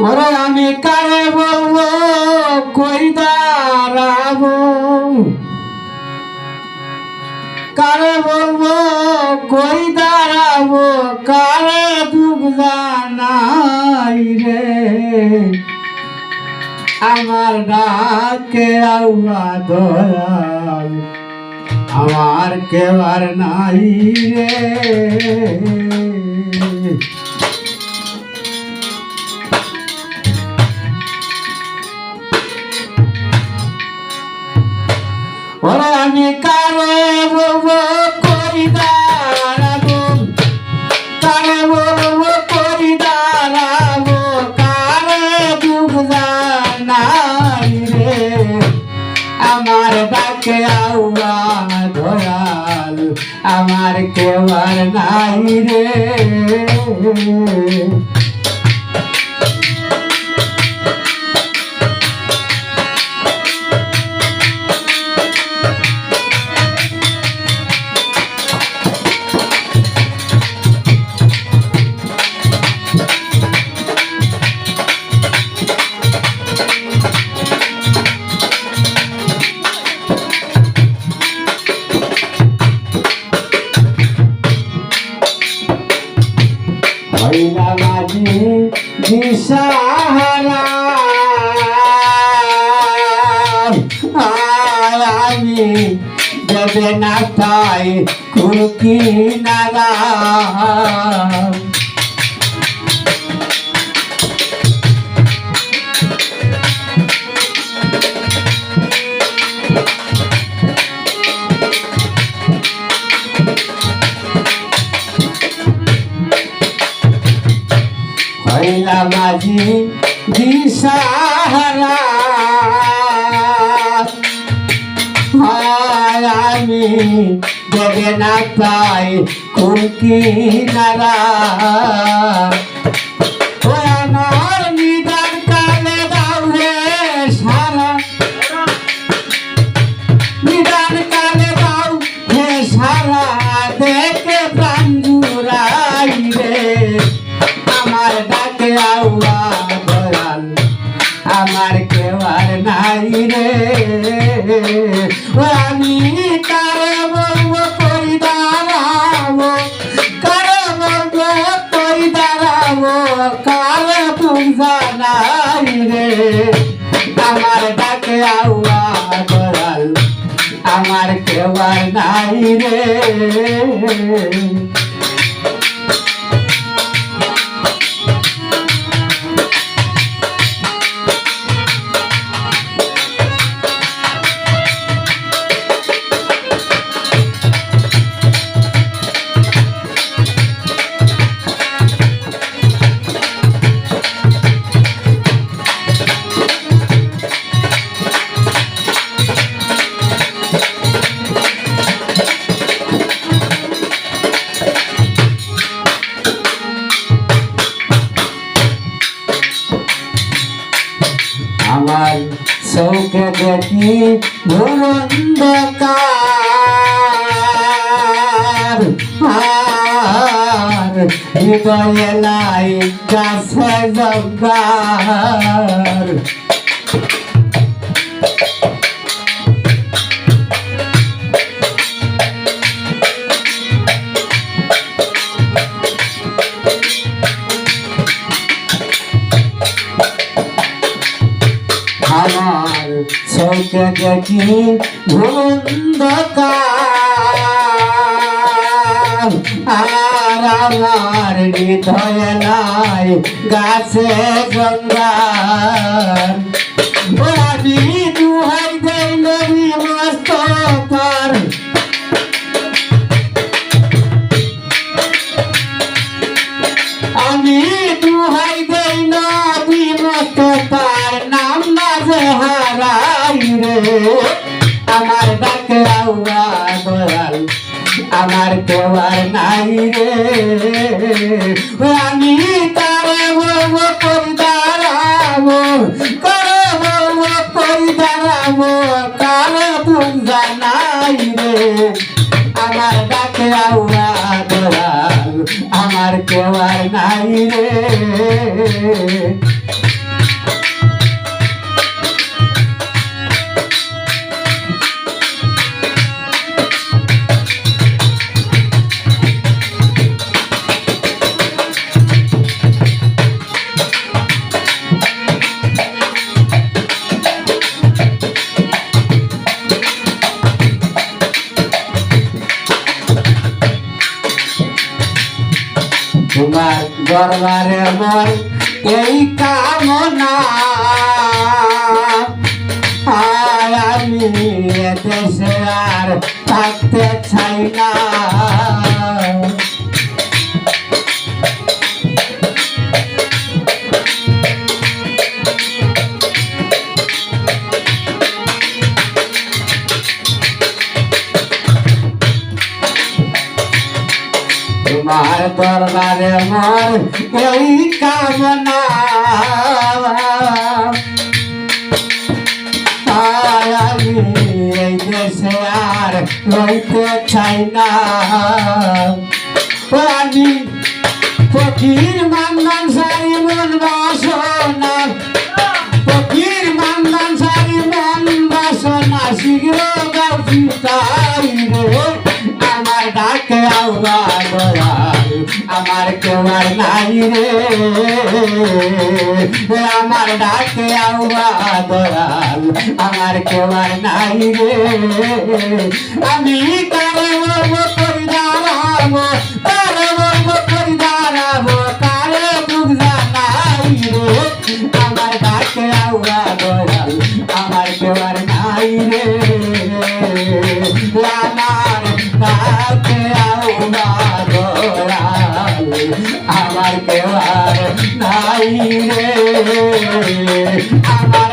ওরে আমি কারে বলব কই দাঁড়াবো? কারে বলব কই দাঁড়াবো? কারে দুঃখ জানাই রে? আমার ডাকে আউয়া দয়াল। আমার কেবার নাই রে। আমার ডাকে আউয়া দয়াল আমার কেবার নাই রে। হইলা মাঝি দিশাহারা। আমি দেবে না তাই কুরকি নারা মাঝি দিশাহারা। আমি দেবে না পাই কুরকি নারা সারা। আউয়া আমার কেওয়ার নাই রে আমি কারে বলব কই দাঁড়াবো কারে বলব কই দাঁড়াবো কারে রে আমার ডাকে আউয়া দয়াল আমার কেওয়ার নাই রে। দেখি ধরন্ধকার আর হৃদয়ে লাই কাছে জগার আমার চৌকে দেখি ধুন্ধকার আর আমার হৃদয় নাই গাছে গঙ্গার। আমার ডাকে আউয়া দয়াল আমার কেওয়ার নাই রে। আমি আমার ডাকে আউয়া দয়াল আমার কেউ আর নাই রে। তোমার দরবারে মোর এই কামনা। আর আমি দেশে আর থাকতে চাই না। তোমার দরবারে মন এই কামনা। আমি এই দেশে আর রইতে চাই না। আমি ফকির, মান্দান, সারি, মন, বাসনা। ফকির, মান্দান, সারি, মন, বাসনা। শীঘ্র গাছি তাই আমার ডাকে আউবা আমার নাই রে। আমার ডাকে আউবা দয়াল, আমার কেউর নাই রে। আমি কারে আমার ডাকে কেউর নাই রে। আমার ডাকে আউবা দয়াল আমার কেউর নাই রে আমার